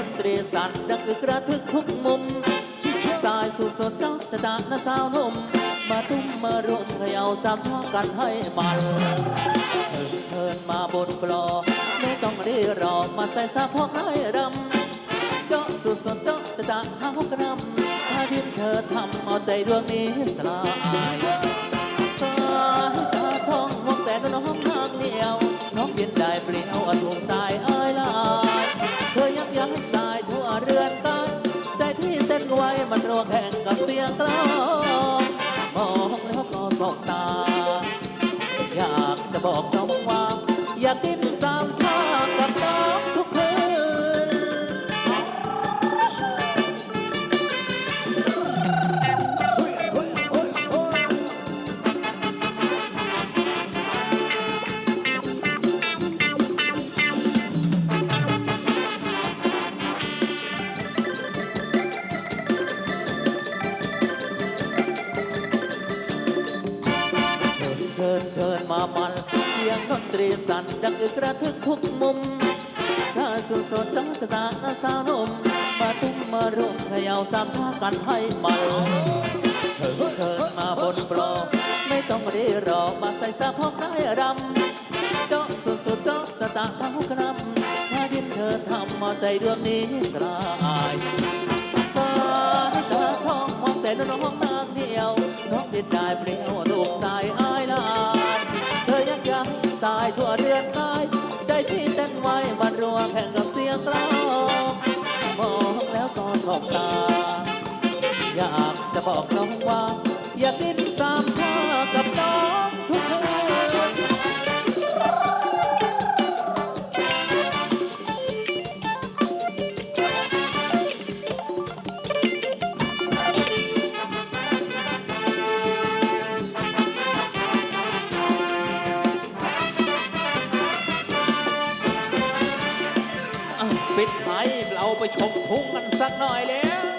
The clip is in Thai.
ดนตรีสั่นดังอึกระทึกทุกมุมสายสุดสดเจ้าจะตาหน้าสาวนุ่ม มาตุ้มมารวมเขย่าสามช่อกันให้มันเชิญเชิญมาบนกลอ ไม่ต้องรีรอมาใส่สาพอกไร้รำเจาะสุดสดเจาะจะตาเท้ากระนำถ้าที่เธอทำเอาใจดวงนี้สลายสายตาท่องมองแต่น้องนางเดียว น้องเย็นได้เปลี่ยวดวงใจ มันรัวแข่งกับเสียงกลองมองแล้วก็สบตา อยากจะบอกน้องว่า อยากกิน มามันเสียงดนตรีสั่นดังอึกระทึกทุกมุมถ้าสุดสดจังสตาหน้าสาวนมมาตุ้มมารวมเขย่าสามชากันให้มันเชิญเชิญมาบนโปรไม่ต้องรีรอมาใส่สาพอกไร้รำเจาะสุดสุดเจาะสตาเท้ากระนำถ้าดินเธอทำเอาใจดวงนี้สลายสายตาทองมองแต่น้องนางเดียวน้องเดินได้เปลี่ยว ทั่วเรือนกาย ใจพี่เต้นไวมันรัวแข่งกับเสียงกลองมองแล้วก็ชอบตา อยากจะบอกน้องว่า ปิดท้ายเราไปชมทุ่งกันสักหน่อยแล้ว